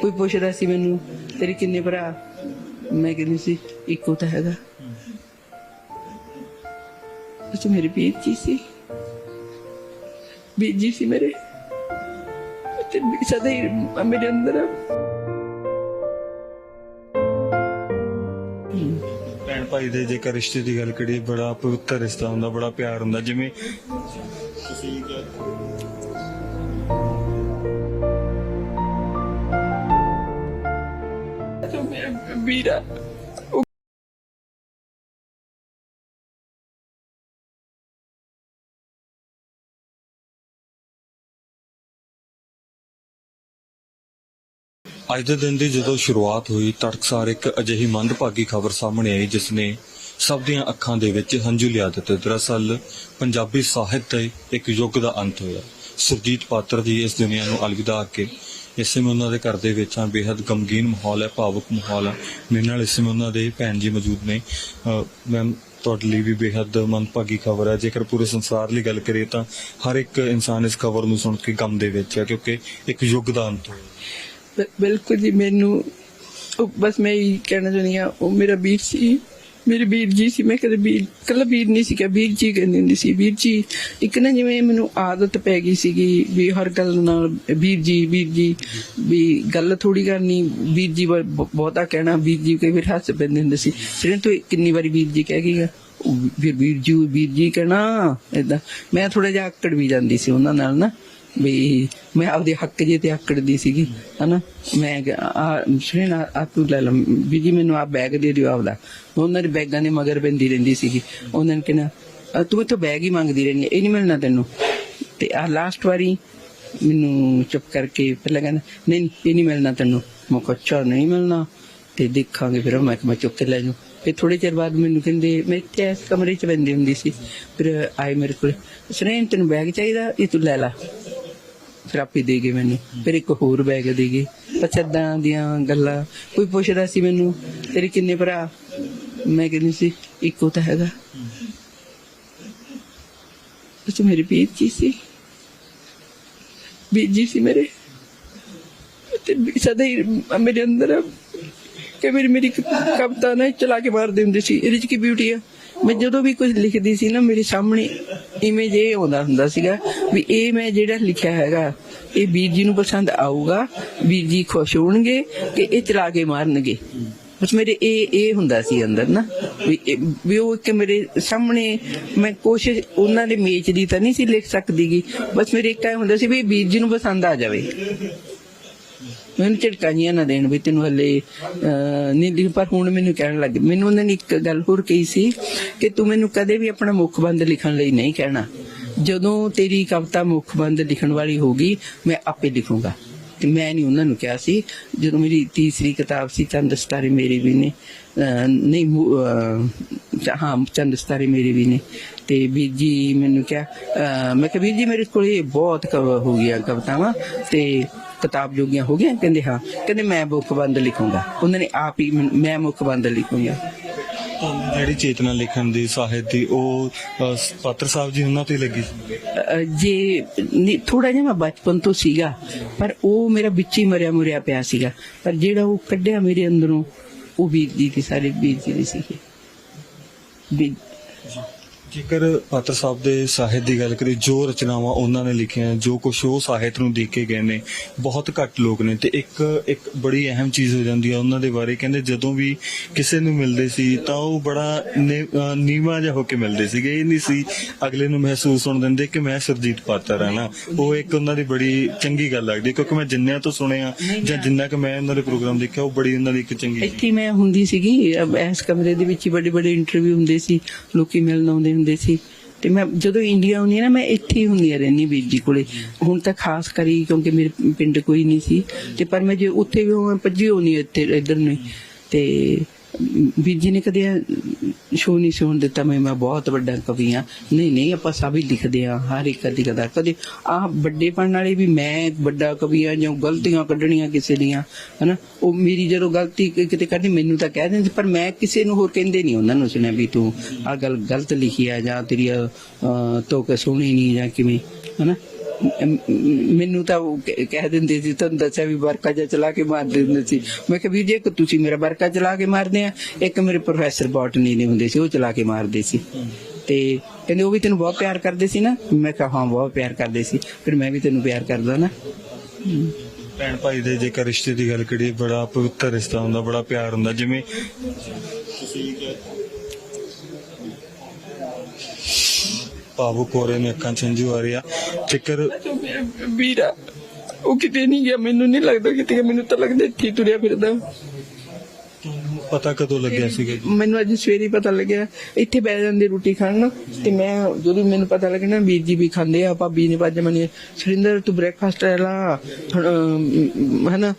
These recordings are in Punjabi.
ਕੋਈ ਪੁੱਛਦਾ ਸੀ ਮੈਨੂੰ, ਤੇਰੇ ਕਿੰਨੇ ਭਰਾ? ਮੈਂ ਕਹਿੰਦੀ ਸੀ, ਇੱਕੋ ਤਾਂ ਹੈਗਾ। ਉਹ 'ਚ ਮੇਰੇ ਸੀ। ਵੀਰ ਸੀ ਮੇਰੇ। ਤੇ ਸਦਾ ਹੀ ਮੇਰੇ ਅੰਦਰ। ਭੈਣ ਭਾਈ ਦੇ ਜੇਕਰ ਰਿਸ਼ਤੇ ਦੀ ਗੱਲ ਕਰੀਏ, ਬੜਾ ਪਵਿੱਤਰ ਰਿਸ਼ਤਾ ਹੁੰਦਾ, ਬੜਾ ਪਿਆਰ ਹੁੰਦਾ। ਜਿਵੇਂ ਤੁਸੀਂ ਤੇ ਮੇਰਾ ਅੱਜ ਦੇ ਦਿਨ ਦੀ ਜਦੋਂ ਸ਼ੁਰੂਆਤ ਹੋਈ ਤੜਕਸਾਰ ਇੱਕ ਅਜਿਹੀ ਮੰਦਭਾਗੀ ਖਬਰ ਸਾਹਮਣੇ ਆਈ, ਜਿਸ ਨੇ ਸਭ ਦੀਆਂ ਅੱਖਾਂ ਦੇ ਵਿੱਚ ਹੰਝੂ ਲਿਆ ਦਿੱਤੇ। ਦਰਅਸਲ, ਪੰਜਾਬੀ ਸਾਹਿਤ ਦੇ ਇੱਕ ਯੁੱਗ ਦਾ ਅੰਤ ਹੋਇਆ। ਸੁਰਜੀਤ ਪਾਤਰ ਜੀ ਇਸ ਦੁਨੀਆ ਨੂੰ ਅਲਵਿਦਾ ਕੇ ਇਸ ਸਮੇਂ ਉਹਨਾਂ ਦੇ ਘਰ ਦੇ ਵਿੱਚ ਆ ਬੇहद ਗਮਗੀਨ ਮਾਹੌਲ ਹੈ, ਭਾਵਕ ਮਾਹੌਲ ਹੈ। ਮੇਰੇ ਨਾਲ ਇਸ ਸਮੇਂ ਉਹਨਾਂ ਦੇ ਭੈਣ ਜੀ ਮੌਜੂਦ ਨੇ। ਮੈਮ, ਤੁਹਾਡੇ ਲਈ ਵੀ ਬੇहद ਮਨਪਾਗੀ ਖਬਰ ਹੈ। ਜੇਕਰ ਪੂਰੇ ਸੰਸਾਰ ਲਈ ਗੱਲ ਕਰੀਏ ਤਾਂ ਹਰ ਇੱਕ ਇਨਸਾਨ ਇਸ ਖਬਰ ਨੂੰ ਸੁਣ ਕੇ ਗਮ ਦੇ ਵਿੱਚ ਹੈ, ਕਿਉਂਕਿ ਇੱਕ ਯੁੱਗ ਦਾ ਅੰਤ ਹੋਇਆ ਬਿਲਕੁਲ ਜੀ, ਮੈਨੂੰ ਬਸ ਮੈਂ ਇਹ ਕਹਿਣਾ ਚਾਹੁੰਦੀ ਆ ਉਹ ਮੇਰਾ ਵੀਰ ਸੀ ਮੇਰੇ ਵੀਰ ਜੀ ਸੀ, ਮੈਂ ਕਦੇ ਵੀਰ, ਕੱਲਾ ਵੀਰ ਨਹੀਂ ਸੀ ਕਿ ਵੀਰ ਜੀ ਕਹਿੰਦੀ ਹੁੰਦੀ ਸੀ, ਵੀਰ ਜੀ, ਇੱਕ ਨਾ ਜਿਵੇਂ ਮੈਨੂੰ ਆਦਤ ਪੈ ਗਈ ਸੀਗੀ ਵੀ ਹਰ ਗੱਲ ਨਾਲ, ਵੀਰ ਜੀ ਵੀਰ ਜੀ, ਵੀ ਗੱਲ ਥੋੜੀ ਕਰਨੀ, ਵੀਰ ਜੀ ਬ- ਬਹੁਤਾ ਕਹਿਣਾ, ਵੀਰ ਜੀ ਕਈ ਵਾਰ ਹੱਸ ਪੈਂਦੇ ਹੁੰਦੇ ਸੀ। ਸਿਰੇ ਤੂੰ ਕਿੰਨੀ ਵਾਰੀ ਵੀਰ ਜੀ ਕਹਿ ਗਈ ਆ? ਫਿਰ ਵੀਰ ਜੀ ਵੀਰ ਜੀ ਕਹਿਣਾ, ਏਦਾਂ। ਮੈਂ ਥੋੜਾ ਜਿਹਾ ਆਕੜ ਵੀ ਜਾਂਦੀ ਸੀ ਉਹਨਾਂ ਨਾਲ ਨਾ। ਵੀ ਮੈਂ ਆਪਦੇ ਹੱਕ ਜੇ ਤੇ ਆਕੜਦੀ ਸੀਗੀ, ਹਨਾ? ਮੈਂ ਆ ਸੁਣ ਆ ਤੂੰ ਲੈ ਲਾ, ਵੀ ਜੀ ਮੈਨੂੰ ਆ ਬੈਗ ਦੇ ਦਿਓ ਆਪਦਾ। ਉਹਨਾਂ ਦੇ ਬੈਗਾਂ ਦੇ ਮਗਰ ਪੈਂਦੀ ਰਹਿੰਦੀ ਸੀਗੀ। ਉਹਨਾਂ ਨੇ ਕਿਹਾ ਤੂੰ ਇੱਥੋਂ ਬੈਗ ਹੀ ਮੰਗਦੀ ਰਹਿੰਦੀ ਇਹ ਨਹੀਂ ਮਿਲਣਾ ਤੈਨੂੰ। ਤੇ ਆ ਲਾਸਟ ਵਾਰੀ ਮੈਨੂੰ ਚੁੱਪ ਕਰਕੇ ਪਹਿਲਾਂ ਕਹਿੰਦਾ, ਨਹੀਂ, ਇਹ ਨਹੀਂ ਮਿਲਣਾ ਤੈਨੂੰ। ਮੈਂ ਕਿਹਾ, ਅੱਛਾ, ਨਹੀਂ ਮਿਲਣਾ। ਤੇ ਦੇਖਾਂਗੇ ਫਿਰ, ਮੈਂ ਕਿਹਾ, ਮੈਂ ਚੁੱਕ ਕੇ ਲੈ ਜਾਊਂ। ਫਿਰ ਥੋੜੇ ਚਿਰ ਬਾਅਦ ਮੈਨੂੰ ਕਹਿੰਦੇ, ਮੈਂ ਇੱਥੇ ਇਸ ਕਮਰੇ 'ਚ ਬੰਦੀ ਹੁੰਦੀ ਸੀ। ਫਿਰ ਆਏ ਮੇਰੇ ਕੋਲ ਸੁਨੇਨ ਤੈਨੂੰ ਬੈਗ ਚਾਹੀਦਾ? ਇਹ ਤੂੰ ਲੈ ਲੈ। ਫਿਰ ਦੇ ਗਏ ਮੈਨੂੰ। ਫਿਰ ਇੱਕ ਹੋਰ ਬੈਗ ਦੇ ਗਏ। ਪਛੱਦਾਂ ਦੀਆਂ ਗੱਲਾਂ। ਕੋਈ ਪੁੱਛਦਾ ਸੀ ਮੈਨੂੰ, ਤੇਰੇ ਕਿੰਨੇ ਭਰਾ? ਮੈਂ ਕਹਿੰਦੀ ਸੀ, ਇੱਕੋ ਤਾਂ ਹੈਗਾ। ਉਹ 'ਚ ਮੇਰੇ ਵੀਰ ਜੀ ਸੀ? ਵੀਰ ਜੀ ਸੀ ਮੇਰੇ। ਤੇ ਸਦਾ ਹੀ ਮੇਰੇ ਅੰਦਰ ਕਿ ਮੇਰੀ ਮੇਰੀ ਇੱਕ ਕਵਿਤਾ ਨਾ ਚਲਾ ਕੇ ਮਾਰਦੇ ਹੁੰਦੇ ਸੀ। ਇਹਦੇ 'ਚ ਕੀ ਬਿਊਟੀ ਆ? ਮੈਂ ਜਦੋਂ ਵੀ ਕੁਝ ਲਿਖਦੀ ਸੀ ਨਾ, ਮੇਰੇ ਸਾਹਮਣੇ ਇਮੇਜ ਇਹ ਆਉਂਦਾ ਹੁੰਦਾ ਸੀਗਾ ਵੀ ਇਹ ਮੈਂ ਜਿਹੜਾ ਲਿਖਿਆ ਹੈਗਾ, ਇਹ ਵੀਰ ਜੀ ਨੂੰ ਪਸੰਦ ਆਊਗਾ, ਵੀਰ ਜੀ ਖੁਸ਼ ਹੋਣਗੇ ਕਿ ਇਹ ਚਲਾ ਕੇ ਮਾਰਨਗੇ। ਬਸ ਮੇਰੇ ਇਹ ਇਹ ਹੁੰਦਾ ਸੀ ਅੰਦਰ ਨਾ, ਵੀ ਉਹ ਕਿ ਮੇਰੇ ਸਾਹਮਣੇ ਮੈਂ ਕੋਸ਼ਿਸ਼, ਉਹਨਾਂ ਦੇ ਮੇਚ ਦੀ ਤਾਂ ਨਹੀਂ ਸੀ ਲਿਖ ਸਕਦੀਗੀ, ਬਸ ਮੇਰੇ ਇੱਕ ਇਹ ਹੁੰਦਾ ਸੀ ਵੀ ਵੀਰ ਜੀ ਨੂੰ ਪਸੰਦ ਆ ਜਾਵੇ। ਮੈਨੂੰ ਝਟਕਾਈਆਂ ਨਾ ਦੇਣ ਵੀ ਤੈਨੂੰ ਹਲੇ ਨਹੀਂ ਪਰ ਹੁਣ ਮੈਨੂੰ ਕਹਿਣ ਲੱਗ ਮੈਨੂੰ ਉਹਨਾਂ ਨੇ ਇੱਕ ਗੱਲ ਹੋਰ ਕਹੀ ਸੀ ਕਿ ਤੂੰ ਮੈਨੂੰ ਕਦੇ ਵੀ ਆਪਣਾ ਮੁੱਖ ਬੰਦ ਲਿਖਣ ਲਈ ਨਹੀਂ ਕਹਿਣਾ। ਜਦੋਂ ਤੇਰੀ ਕਵਿਤਾ ਮੁੱਖ ਬੰਦ ਲਿਖਣ ਵਾਲੀ ਹੋਗੀ ਮੈਂ ਆਪੇ ਲਿਖੂੰਗਾ। ਤੇ ਮੈਂ ਨਹੀਂ ਉਹਨਾਂ ਨੂੰ ਕਿਹਾ ਸੀ, ਜਦੋਂ ਮੇਰੀ ਤੀਸਰੀ ਕਿਤਾਬ ਸੀ, ਚੰਦ ਸਤਾਰੇ ਮੇਰੇ ਵੀ ਨੇ ਨਹੀਂ ਹਾਂ, ਚੰਦ ਸਤਾਰੇ ਮੇਰੇ ਵੀ ਨੇ। ਤੇ ਵੀਰ ਜੀ ਮੈਨੂੰ ਕਿਹਾ ਮੈਂ ਕਿਹਾ, ਵੀਰ ਜੀ ਮੇਰੇ ਕੋਲ ਬਹੁਤ ਹੋ ਗਿਆ ਕਵਿਤਾਵਾਂ ਤੇ ਕਿਤਾਬ ਜੋਗੀਆਂ ਹੋ ਗਈਆਂ ਕਹਿੰਦੇ ਹਾਂ ਕਹਿੰਦੇ ਮੈਂ ਮੁੱਖ ਬੰਦ ਲਿਖੂੰਗਾ। ਉਹਨਾਂ ਨੇ ਆਪ ਹੀ ਮੈਂ ਮੁੱਖ ਬੰਦ ਲਿਖੂੰਗਾ। ਜਿਹੜੀ ਚੇਤਨਾ ਲਿਖਣ ਦੀ ਸਾਹਿਤ ਦੀ ਉਹ ਪਾਤਰ ਸਾਹਿਬ ਜੀ ਉਹਨਾਂ ਤੇ ਲੱਗੀ? ਸੀ ਜੇ ਥੋੜਾ ਜਿਹਾ ਮੈਂ ਬਚਪਨ ਤੋਂ ਸੀਗਾ ਪਰ ਉਹ ਮੇਰਾ ਵਿੱਚ ਹੀ ਮਰਿਆ ਮੁਰਿਆ ਪਿਆ ਸੀਗਾ। ਪਰ ਜਿਹੜਾ ਉਹ ਕੱਢਿਆ ਮੇਰੇ ਅੰਦਰੋਂ ਉਹ ਵੀਰ ਜੀ ਦੀ ਸਾਰੇ ਵੀਰ ਜੀ ਦੀ ਸੀਗੀ। ਵੀ ਜੇਕਰ ਪਾਤਰ ਸਾਹਿਬ ਦੇ ਸਾਹਿਤ ਦੀ ਗੱਲ ਕਰੀ ਜੋ ਰਚਨਾਵਾਂ ਉਹਨਾਂ ਨੇ ਲਿਖੀਆਂ ਜੋ ਕੁਝ ਉਹ ਸਾਹਿਤ ਨੂੰ ਦੇ ਕੇ ਗਏ ਨੇ ਬਹੁਤ ਘੱਟ ਲੋਕ ਨੇ ਤੇ ਇੱਕ ਇੱਕ ਬੜੀ ਅਹਿਮ ਚੀਜ਼ ਹੋ ਜਾਂਦੀ ਹੈ ਉਹਨਾਂ ਦੇ ਬਾਰੇ। ਕਹਿੰਦੇ ਜਦੋਂ ਵੀ ਕਿਸੇ ਨੂੰ ਮਿਲਦੇ ਸੀ ਤਾਂ ਉਹ ਬੜਾ ਨੀਵਾਂ ਜਿਹਾ ਹੋ ਕੇ ਮਿਲਦੇ ਸੀਗੇ। ਇਹ ਨਹੀਂ ਸੀ ਅਗਲੇ ਨੂੰ ਮਹਿਸੂਸ ਹੋਣ ਦਿੰਦੇ ਕਿ ਮੈਂ ਸਰਜੀਤ ਪਾਤਰ ਹਾਂ ਨਾ। ਉਹ ਇੱਕ ਉਹਨਾਂ ਦੀ ਬੜੀ ਚੰਗੀ ਗੱਲ ਲੱਗਦੀ ਕਿਉਂਕਿ ਮੈਂ ਜਿੰਨਿਆਂ ਤੋਂ ਸੁਣਿਆ ਜਾਂ ਜਿੰਨਾ ਕਿ ਮੈਂ ਉਹਨਾਂ ਦੇ ਪ੍ਰੋਗਰਾਮ ਦੇਖਿਆ ਉਹ ਬੜੀ ਉਹਨਾਂ ਦੀ ਇੱਕ ਚੰਗੀ ਇੱਥੇ ਮੈਂ ਹੁੰਦੀ ਸੀਗੀ ਇਸ ਕਮਰੇ ਦੇ ਵਿੱਚ ਹੀ ਵੱਡੇ ਵੱਡੇ ਇੰਟਰਵਿਊ ਹੁੰਦੇ ਸੀ ਲੋਕੀ ਮਿਲਣ ਆਉਂਦੇ ਹੁੰਦੇ ਸੀ। ਤੇ ਮੈਂ ਜਦੋਂ ਇੰਡੀਆ ਹੁੰਦੀ ਹਾਂ ਨਾ, ਮੈਂ ਇੱਥੇ ਹੀ ਹੁੰਦੀ ਰਹਿੰਦੀ ਵੀਰ ਜੀ ਕੋਲੇ। ਹੁਣ ਤਾਂ ਖਾਸ ਕਰੀ ਕਿਉਂਕਿ ਮੇਰੇ ਪਿੰਡ ਕੋਈ ਨਹੀਂ ਸੀ। ਤੇ ਪਰ ਮੈਂ ਜੇ ਉੱਥੇ ਵੀ ਹੋਵਾਂ, ਭੱਜੀ ਹੋਣੀ ਇੱਥੇ, ਇੱਧਰ ਨੂੰ ਤੇ ਵੀਰ ਜੀ ਨੇ ਕਦੇ ਸ਼ੋ ਨਹੀਂ ਸੁਣ ਦਿੱਤਾ ਮੈਂ ਮੈਂ ਬਹੁਤ ਵੱਡਾ ਕਵੀ ਆ ਨਹੀਂ ਨਹੀਂ ਆਪਾਂ ਸਭ ਹੀ ਲਿਖਦੇ ਆ ਹਰ ਇੱਕ ਦੀ ਕਦਾ ਕਦੇ ਆ ਵੱਡੇ ਪੜਨ ਵਾਲੇ ਵੀ ਮੈਂ ਵੱਡਾ ਕਵੀ ਆ ਜਾਂ ਗਲਤੀਆਂ ਕੱਢਣੀਆਂ ਕਿਸੇ ਦੀਆਂ ਹਨਾ? ਉਹ ਮੇਰੀ ਜਦੋਂ ਗਲਤੀ ਕਿਤੇ ਕਰਦੀ ਮੈਨੂੰ ਤਾਂ ਕਹਿ ਦਿੰਦੇ ਪਰ ਮੈਂ ਕਿਸੇ ਨੂੰ ਹੋਰ ਕਹਿੰਦੇ ਨਹੀਂ ਉਹਨਾਂ ਨੂੰ ਸੁਣਿਆ ਵੀ ਤੂੰ ਆ ਗੱਲ ਗਲਤ ਲਿਖੀ ਆ ਜਾਂ ਤੇਰੀ ਅਹ, ਤੋਕ ਸੋਹਣੀ ਨਹੀਂ ਜਾਂ ਕਿਵੇਂ ਹਨਾ? ਮੈਨੂੰ ਤਾਂ ਕਹਿ ਦਿੰਦੇ ਸੀ, ਤੁਹਾਨੂੰ ਦੱਸਿਆ ਵੀ ਵਰਕਾ ਜਿਹਾ ਚਲਾ ਕੇ ਮਾਰ ਦਿੰਦੇ ਸੀ। ਮੈਂ ਕਿਹਾ, ਵੀਰ ਜੀ ਤੁਸੀਂ ਮੇਰਾ ਵਰਕਾ ਚਲਾ ਕੇ ਮਾਰਦੇ ਆ, ਇੱਕ ਮੇਰੇ ਪ੍ਰੋਫੈਸਰ ਬੋਟਨੀ ਦੇ ਹੁੰਦੇ ਸੀ, ਉਹ ਚਲਾ ਕੇ ਮਾਰਦੇ ਸੀ। ਤੇ ਕਹਿੰਦੇ, ਉਹ ਵੀ ਤੈਨੂੰ ਬਹੁਤ ਪਿਆਰ ਕਰਦੇ ਸੀ ਨਾ? ਮੈਂ ਕਿਹਾ, ਹਾਂ, ਬਹੁਤ ਪਿਆਰ ਕਰਦੇ ਸੀ। ਫਿਰ ਮੈਂ ਵੀ ਤੈਨੂੰ ਪਿਆਰ ਕਰਦਾ ਨਾ। ਭੈਣ ਭਾਈ ਦੇ ਜੇਕਰ ਰਿਸ਼ਤੇ ਦੀ ਗੱਲ ਕਰੀਏ, ਬੜਾ ਪਵਿੱਤਰ ਰਿਸ਼ਤਾ ਹੁੰਦਾ, ਬੜਾ ਪਿਆਰ ਹੁੰਦਾ, ਜਿਵੇਂ ਭਾਵੁਕ ਹੋ ਰਹੇ ਨੇ ਅੱਖਾਂ ਹੰਝੂ ਆ ਰਿਹਾ ਮੇਰਾ ਵੀਰਾ ਉਹ ਕਿਤੇ ਨਹੀਂ ਗਿਆ ਮੈਨੂੰ ਨਹੀਂ ਲੱਗਦਾ ਕਿਤੇ ਗਿਆ ਮੈਨੂੰ ਤਾਂ ਲੱਗਦਾ ਇੱਥੇ ਹੀ ਤੁਰਿਆ ਫਿਰਦਾ। ਤੁਹਾਨੂੰ ਪਤਾ ਕਦੋਂ ਲੱਗਿਆ ਸੀਗਾ ਜੀ? ਮੈਨੂੰ ਅੱਜ ਸਵੇਰੇ ਹੀ ਪਤਾ ਲੱਗਿਆ ਇੱਥੇ ਬਹਿ ਜਾਂਦੇ ਰੋਟੀ ਖਾਣ। ਤੇ ਮੈਂ ਜਦੋਂ ਮੈਨੂੰ ਪਤਾ ਲੱਗਣਾ ਵੀਰ ਜੀ ਵੀ ਖਾਂਦੇ ਆ ਭਾਬੀ ਨੇ ਬਾਜ ਮਨੇ ਸੁਰਿੰਦਰ ਤੂੰ ਬ੍ਰੇਕਫਾਸਟ ਲੈ ਹਨਾ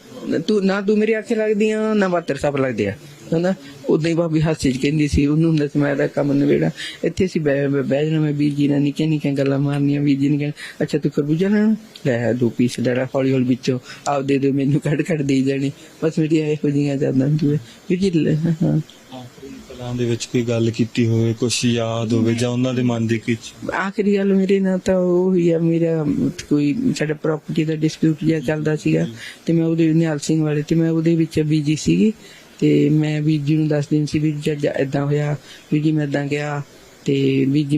ਤੂੰ ਨਾ ਤੂੰ ਮੇਰੀ ਅੱਖੇ ਲੱਗਦੀ ਆ ਨਾ ਬਾਤਰ ਸਭ ਲੱਗਦੇ ਆ। ਹਨਾ? ਉਦਾਂ ਹੀ ਭਾਬੀ ਹਾਸੇ ਚ ਕਹਿੰਦੀ ਸੀ ਉਹਨੂੰ ਹੁੰਦਾ ਸੀ ਮੈਂ ਦਾ ਕੰਮ ਨਵੇੜਾ ਇੱਥੇ ਅਸੀਂ ਬਹਿ ਬਹਿ ਜਾਣਾ ਮੈਂ ਵੀਰ ਜੀ ਨਾਲ ਨਿੱਕੀਆਂ ਨਿੱਕੀਆਂ ਗੱਲਾਂ ਮਾਰਨੀਆਂ ਵੀਰ ਜੀ ਨੇ ਕਹਿਣਾ ਅੱਛਾ ਤੂੰ ਖਰਬੂਜਾ ਲੈਣਾ? ਲੈ ਦੋ ਪੀਸ ਲੈ ਲਾ ਹੌਲੀ ਹੌਲੀ ਵਿੱਚੋਂ ਆਪ ਦੇ ਦਿਓ ਮੈਨੂੰ ਕੱਢ ਕੱਢ ਦੇਈ ਜਾਣੇ। ਬਸ ਮੇਰੀ ਇਹੋ ਜਿਹੀਆਂ ਜਾਂਦਾ ਹੁੰਦੀਆਂ। ਵੀਰ ਜੀ ਲੈ, ਹਾਂ ਆਖਰੀ ਪਲਾਂ ਦੇ ਵਿੱਚ ਕੋਈ ਗੱਲ ਕੀਤੀ ਹੋਵੇ ਕੁਝ ਯਾਦ ਹੋਵੇ ਜਾਂ ਉਹਨਾਂ ਦੇ ਮਨ ਦੀ ਕੁਝ ਆਖਰੀ ਗੱਲ ਮੇਰੇ ਨਾਲ ਤਾਂ ਉਹ ਹੀ ਆ ਮੇਰਾ ਕੋਈ ਸਾਡਾ ਪ੍ਰਾਪਰਟੀ ਦਾ ਡਿਸਪਿਊਟ ਜਿਹਾ ਚੱਲਦਾ ਸੀਗਾ ਤੇ ਮੈਂ ਉਹਦੇ ਨਿਹਾਲ ਸਿੰਘ ਵਾਲੇ ਤੇ ਮੈਂ ਉਹਦੇ ਵਿੱਚ ਬੀਜੀ ਸੀਗੀ। ਤੇ ਮੈਂ ਵੀਰ ਜੀ ਨੂੰ ਦੱਸ ਦਿਨ ਸੀ ਵੀ ਇਦਾਂ ਹੋਇਆ ਵੀਰ ਜੀ ਮੈਂ ਇਦਾਂ ਗਿਆ ਤੇ ਵੀਰ ਜੀ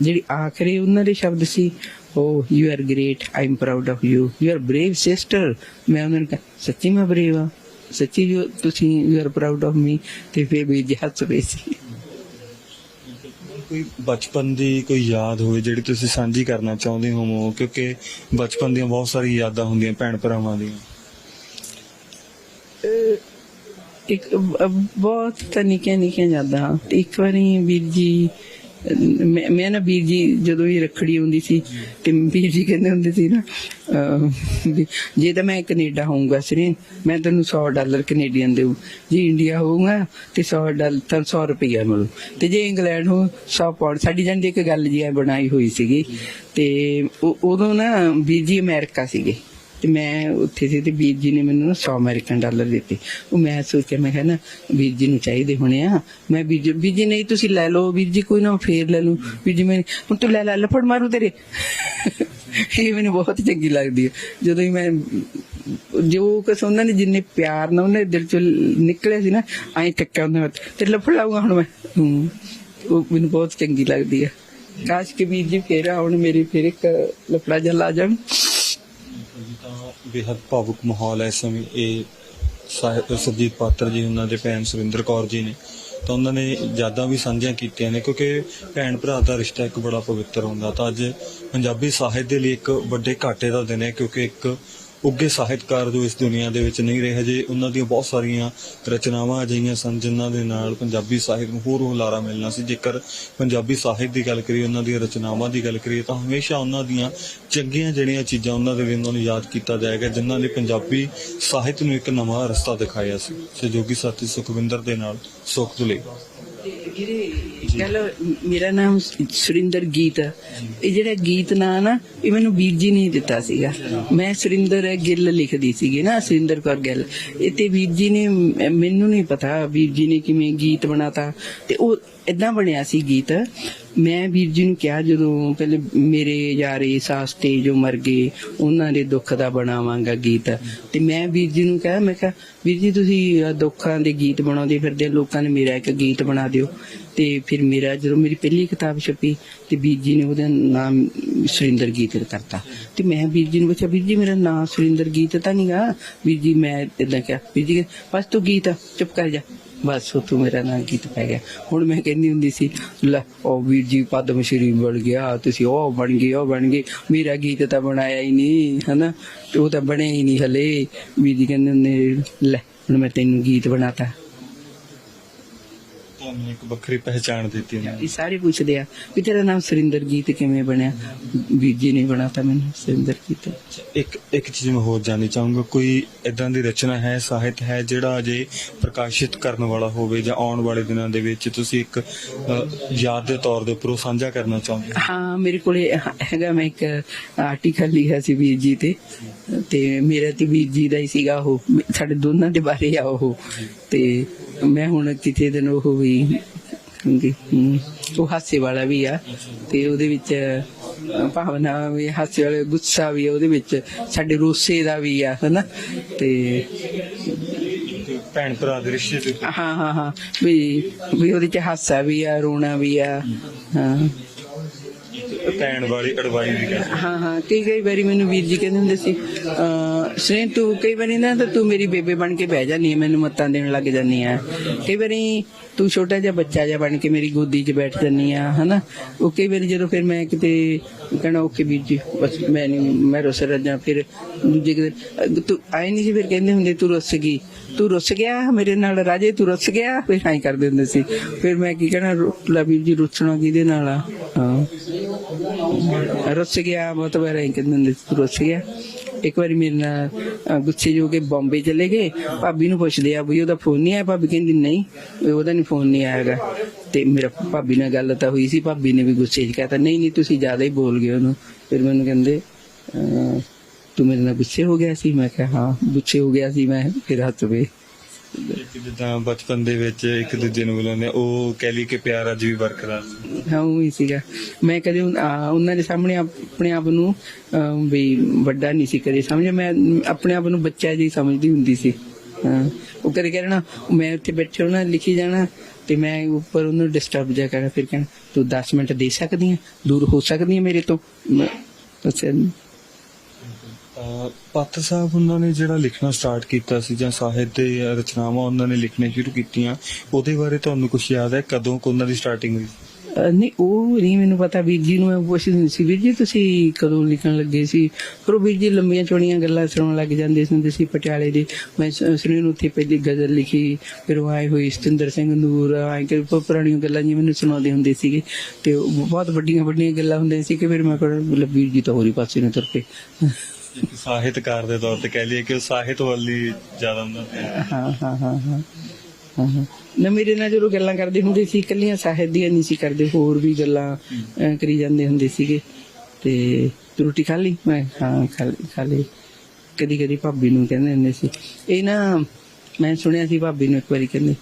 ਜਿਹੜੀ ਆਖਰੀ ਉਹਨਾਂ ਦੇ ਸ਼ਬਦ ਸੀ ਓ you are great I am proud of you you are brave sister ਮੈਂ ਉਹਨਾਂ ਨੂੰ ਕਿਹਾ, ਸੱਚੀ ਮੈਂ ਬ੍ਰੇਵ ਆ ਸੱਚੀ ਜੋ ਤੁਸੀਂ you are proud of me ਤੇ ਫਿਰ ਵੀਰ ਜੀ ਹੱਸ ਪਏ ਸੀ। ਕੋਈ ਬਚਪਨ ਦੀ ਕੋਈ ਯਾਦ ਹੋਵੇ ਜਿਹੜੀ ਤੁਸੀਂ ਸਾਂਝੀ ਕਰਨਾ ਚਾਹੁੰਦੇ ਹੋ ਕਿਉਂਕਿ ਬਚਪਨ ਦੀਆਂ ਬਹੁਤ ਸਾਰੀਆਂ ਯਾਦਾਂ ਹੁੰਦੀਆਂ ਭੈਣ ਭਰਾਵਾਂ ਦੀਆਂ। ਇੱਕ ਬਹੁਤ ਤਾਂ ਨਿੱਕੀਆਂ ਨਿੱਕੀਆਂ ਯਾਦਾਂ। ਤੇ ਇੱਕ ਵਾਰੀ ਵੀਰ ਜੀ, ਮੈਂ ਨਾ ਵੀਰ ਜੀ ਜਦੋਂ ਵੀ ਰੱਖੜੀ ਹੁੰਦੀ ਸੀ, ਤੇ ਵੀਰ ਜੀ ਕਹਿੰਦੇ ਹੁੰਦੇ ਸੀ ਨਾ ਜੇ ਤਾਂ ਮੈਂ ਕੈਨੇਡਾ ਹੋਊਂਗਾ ਸਰੀ, ਮੈਂ ਤੈਨੂੰ 100 ਡਾਲਰ ਕੈਨੇਡੀਅਨ ਦੇਊ। ਜੇ ਇੰਡੀਆ ਹੋਊਗਾ, ਤੇ 100 ਡਾਲਰ ਤਾਂ 100 ਰੁਪਇਆ ਮਿਲੂ। ਤੇ ਜੇ ਇੰਗਲੈਂਡ ਹੋ 100 ਪਾਉਂਡ ਸਾਡੀ ਜਾਨ ਇੱਕ ਗੱਲ ਜੀ ਐ ਬਣਾਈ ਹੋਈ ਸੀਗੀ, ਤੇ ਉਹ- ਉਦੋਂ ਨਾ ਵੀਰ ਜੀ ਅਮਰੀਕਾ ਸੀਗੇ। ਤੇ ਮੈਂ ਉੱਥੇ ਸੀ ਤੇ ਵੀਰ ਜੀ ਨੇ ਮੈਨੂੰ ਨਾ 100 ਅਮਰੀਕਨ ਡਾਲਰ ਦਿੱਤੇ। ਉਹ ਮੈਂ ਸੋਚਿਆ ਮੈਂ ਕਿਹਾ ਨਾ ਵੀਰ ਜੀ ਨੂੰ ਚਾਹੀਦੇ ਹੋਣੇ ਆ। ਮੈਂ ਵੀਰ ਜੀ ਵੀਰ ਜੀ ਨਹੀਂ ਤੁਸੀਂ ਲੈ ਲਓ ਵੀਰ ਜੀ ਕੋਈ ਨਾ ਫੇਰ ਲੈ ਲਓ। ਵੀਰ ਜੀ ਮੈਂ ਹੁਣ ਤੂੰ ਲੈ ਲੈ ਲਫੜ ਮਾਰੂ ਤੇਰੇ। ਇਹ ਮੈਨੂੰ ਬਹੁਤ ਚੰਗੀ ਲੱਗਦੀ ਹੈ। ਜਦੋਂ ਹੀ ਮੈਂ ਜੋ ਕੁਛ ਉਹਨਾਂ ਨੇ ਜਿੰਨੇ ਪਿਆਰ ਨਾਲ ਉਹਨੇ ਦਿਲ ਚੋਂ ਨਿਕਲਿਆ ਸੀ ਨਾ ਐਂ ਟੱਕਾ ਉਹਨਾਂ ਵਿੱਚ ਤੇ ਲਫੜ ਲਾਉਂਗਾ ਹੁਣ ਮੈਂ। ਹੂੰ, ਉਹ ਮੈਨੂੰ ਬਹੁਤ ਚੰਗੀ ਲੱਗਦੀ ਹੈ। ਕਾਸ਼ ਕਿ ਵੀਰ ਜੀ ਫੇਰ ਆਉਣ ਮੇਰੀ ਫਿਰ ਇੱਕ ਲਫੜਾ ਜਿਹਾ ਲਾ ਜਾਣ। ਬੇਹੱਦ ਭਾਵੁਕ ਮਾਹੌਲ ਹੈ ਇਸ ਸਮੇਂ। ਇਹ ਸਾਹਿਬ ਸਰਜੀਤ ਪਾਤਰ ਜੀ, ਉਹਨਾਂ ਦੇ ਭੈਣ ਸੁਰਿੰਦਰ ਕੌਰ ਜੀ ਨੇ। ਤਾਂ ਉਹਨਾਂ ਨੇ ਯਾਦਾਂ ਵੀ ਸਾਂਝੀਆਂ ਕੀਤੀਆਂ ਨੇ, ਕਿਉਂਕਿ ਭੈਣ ਭਰਾ ਦਾ ਰਿਸ਼ਤਾ ਇੱਕ ਬੜਾ ਪਵਿੱਤਰ ਹੁੰਦਾ। ਤਾਂ ਅੱਜ ਪੰਜਾਬੀ ਸਾਹਿਤ ਦੇ ਲਈ ਇੱਕ ਵੱਡੇ ਘਾਟੇ ਦਾ ਦਿਨ ਹੈ, ਕਿਉਂਕਿ ਇੱਕ ਉੱਗੇ ਸਾਹਿਤਕਾਰ ਜੋ ਇਸ ਦੁਨੀਆ ਦੇ ਵਿੱਚ ਨਹੀਂ ਰਹੇ, ਹਜੇ ਉਹਨਾਂ ਦੀਆਂ ਬਹੁਤ ਸਾਰੀਆਂ ਰਚਨਾਵਾਂ ਅਜਿਹੀਆਂ ਸਨ ਜਿਨ੍ਹਾਂ ਦੇ ਨਾਲ ਪੰਜਾਬੀ ਸਾਹਿਤ ਨੂੰ ਹੋਰ ਹੁਲਾਰਾ ਮਿਲਣਾ ਸੀ। ਜੇਕਰ ਪੰਜਾਬੀ ਸਾਹਿਤ ਦੀ ਗੱਲ ਕਰੀਏ, ਉਹਨਾਂ ਦੀਆਂ ਰਚਨਾਵਾਂ ਦੀ ਗੱਲ ਕਰੀਏ, ਤਾਂ ਹਮੇਸ਼ਾ ਉਹਨਾਂ ਦੀਆਂ ਚੰਗੀਆਂ ਜਿਹੜੀਆਂ ਚੀਜ਼ਾਂ ਉਹਨਾਂ ਦੇ ਲਈ ਨੂੰ ਯਾਦ ਕੀਤਾ ਜਾਏਗਾ, ਜਿਨ੍ਹਾਂ ਨੇ ਪੰਜਾਬੀ ਸਾਹਿਤ ਨੂੰ ਇੱਕ ਨਵਾਂ ਰਸਤਾ ਦਿਖਾਇਆ ਸੀ। ਸਹਿਯੋਗੀ ਸਾਥੀ ਸੁਖਵਿੰਦਰ ਦੇ ਨਾਲ ਸੁਖ ਤੁਲੇ ਵੀਰੇ ਮੇਰਾ ਨਾਮ ਸੁਰਿੰਦਰ ਗੀਤ ਆ। ਇਹ ਜਿਹੜਾ ਗੀਤ ਨਾਂ ਨਾ ਇਹ ਮੈਨੂੰ ਵੀਰ ਜੀ ਨੇ ਦਿੱਤਾ ਸੀਗਾ। ਮੈਂ ਸੁਰਿੰਦਰ ਗਿੱਲ ਲਿਖਦੀ ਸੀਗੀ ਨਾ ਸੁਰਿੰਦਰ ਕੌਰ ਗਿੱਲ। ਇਹ ਤੇ ਵੀਰ ਜੀ ਨੇ ਮੈਨੂੰ ਨਹੀਂ ਪਤਾ ਵੀਰ ਜੀ ਨੇ ਕਿਵੇਂ ਗੀਤ ਬਣਾਤਾ। ਤੇ ਉਹ ਇਦਾਂ ਬਣਿਆ ਸੀ ਗੀਤ ਮੈਂ ਵੀਰ ਜੀ ਨੂੰ ਕਿਹਾ ਜਦੋਂ ਪਹਿਲੇ ਮੇਰੇ ਯਾਰੇ ਸਾਸਤੇ ਜੋ ਮਰ ਗਏ ਉਹਨਾਂ ਦੇ ਦੁੱਖ ਦਾ ਬਣਾਵਾਂਗਾ ਗੀਤ। ਤੇ ਮੈਂ ਵੀਰ ਜੀ ਨੂੰ ਕਿਹਾ ਮੈਂ ਕਿਹਾ ਵੀਰ ਜੀ ਤੁਸੀਂ ਦੁੱਖਾਂ ਦੇ ਗੀਤ ਬਣਾਉਂਦੇ ਫਿਰਦੇ ਲੋਕਾਂ ਨੇ ਮੇਰਾ ਇੱਕ ਗੀਤ ਬਣਾ ਦਿਓ। ਤੇ ਫਿਰ ਮੇਰਾ ਜਦੋਂ ਮੇਰੀ ਪਹਿਲੀ ਕਿਤਾਬ ਛਪੀ ਤੇ ਵੀਰ ਜੀ ਨੇ ਉਹਦਾ ਨਾਮ ਸੁਰਿੰਦਰ ਗੀਤ ਕਰਤਾ। ਤੇ ਮੈਂ ਵੀਰ ਜੀ ਨੂੰ ਪੁੱਛਿਆ ਵੀਰ ਜੀ ਮੇਰਾ ਨਾਮ ਸੁਰਿੰਦਰ ਗੀਤ ਤਾਂ ਨਹੀਂਗਾ ਵੀਰ ਜੀ ਮੈਂ ਇਦਾਂ ਕਿਹਾ ਵੀਰ ਜੀ ਬਸ ਤੂੰ ਗੀਤ ਆ, ਚੁੱਪ ਕਰ ਜਾ। ਬਸ ਉਹ ਮੇਰਾ ਨਾਮ ਗੀਤ ਪੈ ਗਿਆ। ਹੁਣ ਮੈਂ ਕਹਿੰਦੀ ਹੁੰਦੀ ਸੀ, ਲੈ, ਉਹ ਵੀਰ ਜੀ ਪਦਮ ਸ਼੍ਰੀ ਬਣ ਗਿਆ, ਤੁਸੀਂ ਉਹ ਬਣ ਗਏ, ਉਹ ਬਣ ਗਏ। ਮੇਰਾ ਗੀਤ ਤਾਂ ਬਣਾਇਆ ਹੀ ਨਹੀਂ, ਹਨਾ? ਉਹ ਤਾਂ ਬਣਿਆ ਹੀ ਨਹੀਂ ਹਲੇ। ਵੀਰ ਜੀ ਕਹਿੰਦੇ ਹੁੰਦੇ, ਲੈ, ਹੁਣ ਮੈਂ ਤੈਨੂੰ ਗੀਤ ਬਣਾਤਾ। ਤੁਹਾਨੂੰ ਇੱਕ ਵੱਖਰੀ ਪਹਿਚਾਣ ਦਿੱਤੀ ਉਹਨਾਂ ਨੇ। ਇਹ ਸਾਰੇ ਪੁੱਛਦੇ ਆ ਵੀ ਤੇਰਾ ਨਾਮ ਸੁਰਿੰਦਰ ਗੀਤ ਕਿਵੇਂ ਬਣਿਆ? ਵੀਰ ਜੀ ਨੇ ਬਣਾਤਾ ਮੈਨੂੰ ਸੁਰਿੰਦਰ ਗੀਤ। ਇੱਕ ਇੱਕ ਚੀਜ਼ ਮੈਂ ਹੋਰ ਜਾਣਨੀ ਚਾਹੂੰਗਾ ਕੋਈ ਇਦਾਂ ਦੀ ਰਚਨਾ ਹੈ ਸਾਹਿਤ ਹੈ ਜਿਹੜਾ ਅਜੇ ਪ੍ਰਕਾਸ਼ਿਤ ਕਰਨ ਵਾਲਾ ਹੋਵੇ ਜਾਂ ਆਉਣ ਵਾਲੇ ਦਿਨਾਂ ਦੇ ਵਿੱਚ ਤੁਸੀਂ ਇੱਕ ਯਾਦ ਦੇ ਤੌਰ ਦੇ ਉੱਪਰ ਸਾਂਝਾ ਕਰਨਾ ਚਾਹੁੰਦੇ ਹੋ? ਮੇਰੇ ਕੋਲੇ ਹੈਗਾ ਮੈਂ ਇੱਕ ਆਰਟੀਕਲ ਲਿਖਿਆ ਸੀ ਵੀਰ ਜੀ ਤੇ ਤੇ ਮੇਰਾ ਤੇ ਵੀਰ ਜੀ ਦਾ ਹੀ ਸੀਗਾ ਉਹ ਸਾਡੇ ਦੋਨਾਂ ਦੇ ਬਾਰੇ ਆ ਉਹ। ਤੇ ਮੈਂ ਹੁਣ ਕਿਤੇ ਦਿਨ ਉਹ ਵੀ। ਹਮ, ਉਹ ਹਾਸੇ ਵਾਲਾ ਵੀ ਆ ਤੇ ਉਹਦੇ ਵਿੱਚ ਭਾਵਨਾ ਵੀ ਹਾਸੇ ਵਾਲੇ ਗੁੱਸਾ ਵੀ ਉਹਦੇ ਵਿੱਚ ਸਾਡੇ ਰੋਸੇ ਦਾ ਵੀ ਆ ਹਨਾ ਤੇ ਭੈਣ ਭਰਾ ਦੇ ਰਿਸ਼ਤੇ ਹਾਂ ਹਾਂ ਹਾਂ ਵੀ ਵੀ ਉਹਦੇ ਚ ਹਾਸਾ ਵੀ ਆ ਰੋਣਾ ਵੀ ਆ ਹਾਂ ਭੈਣ ਵਾਲੀ ਅਡਵਾਈ ਕਹਿੰਦੇ ਹਾਂ ਹਾਂ, ਕਈ ਕਈ ਵਾਰੀ ਮੈਨੂੰ ਵੀਰ ਜੀ ਕਹਿੰਦੇ ਹੁੰਦੇ ਸੀ ਸ੍ਰੀ ਤੂੰ ਕਈ ਵਾਰੀ ਨਾ ਤਾਂ ਤੂੰ ਮੇਰੀ ਬੇਬੇ ਬਣ ਕੇ ਬਹਿ ਜਾਨੀ ਹੈ, ਮੈਨੂੰ ਮੱਤਾਂ ਦੇਣ ਲੱਗ ਜਾਨੀ ਆ ਕਈ ਵਾਰੀ ਤੂੰ ਛੋਟਾ ਜਿਹਾ ਬੱਚਾ ਜਿਹਾ ਬਣ ਕੇ ਮੇਰੀ ਗੋਦੀ 'ਚ ਬੈਠ ਜਾਨੀ ਆ ਹਨਾ? ਉਹ ਕਈ ਵਾਰੀ ਜਦੋਂ ਫਿਰ ਮੈਂ ਕਿਤੇ ਕਹਿਣਾ, ਓਕੇ ਵੀਰ ਜੀ, ਬਸ ਮੈਂ ਨਹੀਂ, ਮੈਂ ਰੁੱਸ ਰੱਜਾਂ ਫਿਰ ਦੂਜੇ ਕਿਤੇ ਤੂੰ ਆਏ ਨਹੀਂ ਸੀ, ਫਿਰ ਕਹਿੰਦੇ ਹੁੰਦੇ, ਤੂੰ ਰੁੱਸ ਗਈ, ਤੂੰ ਰੁੱਸ ਗਿਆ ਮੇਰੇ ਨਾਲ, ਰਾਜੇ, ਤੂੰ ਰੁੱਸ ਗਿਆ? ਫਿਰ ਐਂ ਕਰਦੇ ਹੁੰਦੇ ਸੀ। ਫਿਰ ਮੈਂ ਕੀ ਕਹਿਣਾ ਰੁ- ਵੀਰ ਜੀ, ਰੁੱਸਣਾ ਕਿਹਦੇ ਨਾਲ ਆ? ਹਾਂ ਬਹੁਤ ਵਾਰ ਐਂ ਕਹਿੰਦੇ ਹੁੰਦੇ ਇੱਕ ਵਾਰੀ ਮੇਰੇ ਨਾਲ ਗੁੱਸੇ ਜੋ ਕੇ ਬੰਬੇ ਚਲੇ ਗਏ। ਭਾਬੀ ਨੂੰ ਪੁੱਛਦੇ ਆ ਵੀ ਉਹਦਾ ਫੋਨ ਨਹੀਂ ਆਇਆ? ਭਾਬੀ ਕਹਿੰਦੀ ਨਹੀਂ ਵੀ ਉਹਦਾ ਨਹੀਂ ਫੋਨ ਨਹੀਂ ਆਇਆਗਾ ਤੇ ਮੇਰਾ ਭਾਬੀ ਨਾਲ ਗੱਲ ਤਾਂ ਹੋਈ ਸੀ ਭਾਬੀ ਨੇ ਵੀ ਗੁੱਸੇ 'ਚ ਕਹਤਾ ਨਹੀਂ ਨਹੀਂ ਤੁਸੀਂ ਜ਼ਿਆਦਾ ਹੀ ਬੋਲ ਗਏ ਉਹਨੂੰ। ਫਿਰ ਮੈਨੂੰ ਕਹਿੰਦੇ ਅਹ, ਤੂੰ ਮੇਰੇ ਨਾਲ ਗੁੱਸੇ ਹੋ ਗਿਆ ਸੀ? ਮੈਂ ਕਿਹਾ ਹਾਂ ਗੁੱਸੇ ਹੋ ਗਿਆ ਸੀ ਮੈਂ ਫਿਰ ਹੱਥ ਵੇ ਇੱਕ ਜਿੱਦਾਂ ਬਚਪਨ ਦੇ ਵਿੱਚ ਇੱਕ ਦੂਜੇ ਨੂੰ ਬੁਲਾਉਂਦੇ ਆ, ਉਹ ਕਹਿ ਲਈ ਕਿ ਪਿਆਰ ਅੱਜ ਵੀ ਬਰਕਰਾਰ ਸੀ। ਹਾਂ ਉਹ ਹੀ ਸੀਗਾ। ਮੈਂ ਕਦੇ ਉਨ- ਆ, ਉਹਨਾਂ ਦੇ ਸਾਹਮਣੇ ਆਪ- ਆਪਣੇ ਆਪ ਨੂੰ ਅਮ, ਵੀ ਵੱਡਾ ਨਹੀਂ ਸੀ ਕਦੇ ਸਮਝਿਆ। ਮੈਂ ਆਪਣੇ ਆਪ ਨੂੰ ਬੱਚਾ ਜੀ ਸਮਝਦੀ ਹੁੰਦੀ ਸੀ। ਹਾਂ ਉਹ ਕਦੇ ਕਹਿਣਾ ਮੈਂ ਉੱਥੇ ਬੈਠੇ ਹੋਣਾ ਲਿਖੀ ਜਾਣਾ ਤੇ ਮੈਂ ਉੱਪਰ ਉਹਨੂੰ ਡਿਸਟਰਬ ਜਿਹਾ ਕਰਾਂ ਫਿਰ ਕਹਿਣਾ ਤੂੰ 10 ਮਿੰਟ ਦੇ ਸਕਦੀ ਆ? ਦੂਰ ਹੋ ਸਕਦੀ ਆ ਮੇਰੇ ਤੋਂ? ਮੈਂ ਅੱਛਾ ਪੱਤ ਸਾਹਿਬ ਉਹਨਾਂ ਨੇ ਜਿਹੜਾ ਲਿਖਣਾ ਸਟਾਰਟ ਕੀਤਾ ਸੀ ਜਾਂ ਸਾਹਿਤ ਦੇ ਰਚਨਾਵਾਂ ਉਹਨਾਂ ਨੇ ਲਿਖਣੇ ਸ਼ੁਰੂ ਕੀਤੀਆਂ, ਉਹਦੇ ਬਾਰੇ ਤੁਹਾਨੂੰ ਕੁਝ ਯਾਦ ਹੈ? ਕਦੋਂ ਕੁ ਉਹਨਾਂ ਦੀ ਸਟਾਰਟਿੰਗ ਹੋਈ? ਨਹੀਂ, ਉਹ ਨਹੀਂ ਮੈਨੂੰ ਪਤਾ, ਵੀਰ ਜੀ ਨੂੰ ਮੈਂ ਪੁੱਛਦੀ ਸੀ। ਵੀਰ ਜੀ, ਤੁਸੀਂ ਕਦੋਂ ਲਿਖਣ ਲੱਗੇ ਸੀ? ਫਿਰ ਉਹ ਵੀਰ ਜੀ, ਲੰਬੀਆਂ ਚੌੜੀਆਂ ਗੱਲਾਂ ਸੁਣਾਉਣ ਲੱਗ ਜਾਂਦੇ ਸੀ, ਹੁੰਦੇ ਸੀ ਪਟਿਆਲੇ ਦੇ। ਮੈਂ ਸੁਣੀ ਨੂੰ ਉੱਥੇ ਪਹਿਲੀ ਗਜ਼ਲ ਲਿਖੀ, ਫਿਰ ਉਹ ਆਏ ਹੋਏ ਸਤਿੰਦਰ ਸਿੰਘ ਨੂਰ, ਆਏ ਕਿ ਪੁਰਾਣੀਆਂ ਗੱਲਾਂ ਜੀ ਮੈਨੂੰ ਸੁਣਾਉਂਦੇ ਹੁੰਦੇ ਸੀਗੇ। ਤੇ ਬਹੁਤ ਵੱਡੀਆਂ ਵੱਡੀਆਂ ਗੱਲਾਂ ਹੁੰਦੀਆਂ ਸੀ ਕਿ ਫਿਰ ਮੈਂ ਕੋਲ ਵੀਰ ਜੀ ਤਾਂ ਹੋਰੀ ਪਾਸੇ ਨੂੰ ਤੁਰ ਪਏ। ਇੱਕ ਸਾਹਿਤਕਾਰ ਦੇ ਤੌਰ ਤੇ ਕਹਿ ਲਈਏ ਕਿ ਉਹ ਸਾਹਿਤ ਵੱਲ ਜ਼ਿਆਦਾ ਹੁੰਦਾ ਸੀ। ਹਾਂ ਹਾਂ ਹਾਂ ਹਾਂ। ਹਾਂ ਹਾਂ। ਨਾ ਮੇਰੇ ਨਾਲ ਜਦੋਂ ਗੱਲਾਂ ਕਰਦੇ ਹੁੰਦੇ ਸੀ ਇਕੱਲੀਆਂ ਸਾਹਿਤ ਦੀਆਂ ਨਹੀਂ ਸੀ ਕਰਦੇ ਹੋਰ ਵੀ ਗੱਲਾਂ ਅਹ, ਕਰੀ ਜਾਂਦੇ ਹੁੰਦੇ ਸੀਗੇ। ਤੇ ਤੂੰ ਰੋਟੀ ਖਾ ਲਈ? ਮੈਂ ਹਾਂ ਖਾ ਲਈ- ਖਾ ਲਈ। ਕਦੀ ਕਦੀ ਭਾਬੀ ਨੂੰ ਕਹਿੰਦੇ ਹੁੰਦੇ ਸੀ। ਇਹ ਨਾ ਮੈਂ ਸੁਣਿਆ ਸੀ ਭਾਬੀ ਨੂੰ ਇੱਕ ਵਾਰੀ ਕਹਿੰਦੇ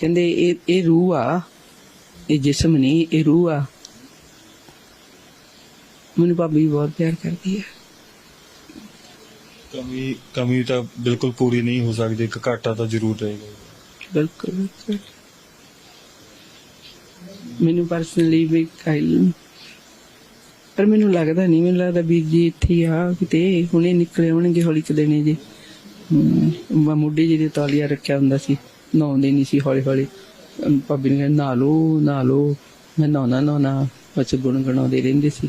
ਕਹਿੰਦੇ ਇਹ ਇਹ ਰੂਹ ਆ ਇਹ ਜਿਸਮ ਨਹੀਂ ਇਹ ਰੂਹ ਆ। ਮੈਨੂੰ ਭਾਬੀ ਬਹੁਤ ਪਿਆਰ ਕਰਦੀ ਹੈ ਕਮੀ ਕਮੀ ਤਾਂ ਬਿਲਕੁਲ ਪੂਰੀ ਨਹੀਂ ਹੋ ਸਕਦੀ, ਇੱਕ ਘਾਟਾ ਤਾਂ ਜ਼ਰੂਰ ਰਹੇਗਾ। ਬਿਲਕੁਲ ਬਿਲਕੁਲ। ਮੈਨੂੰ ਪਰਸਨਲੀ ਵੀ ਕਾਇਲ ਪਰ ਮੈਨੂੰ ਲੱਗਦਾ ਨਹੀਂ, ਮੈਨੂੰ ਲੱਗਦਾ ਵੀਰ ਜੀ ਇੱਥੇ ਆ, ਕਿਤੇ ਹੁਣੇ ਨਿਕਲੇ ਹੋਣਗੇ ਹੌਲੀ ਕੁ ਦਿਨੇ ਜੀ। ਮੈਂ ਮੁੱਢੇ ਜਿਹਦੇ ਤੌਲੀਆ ਰੱਖਿਆ ਹੁੰਦਾ ਸੀ, ਨਹਾਉਂਦੇ ਨਹੀਂ ਸੀ ਹੌਲੀ ਹੌਲੀ। ਭਾਬੀ ਨੇ ਕਿਹਾ, ਨਹਾ ਲਓ ਨਹਾ ਲਓ। ਮੈਂ ਨਹਾਉਣਾ ਨਹਾਉਣਾ, ਬਸ ਗੁਣ ਗਣਾਉਂਦੇ ਰਹਿੰਦੇ ਸੀ।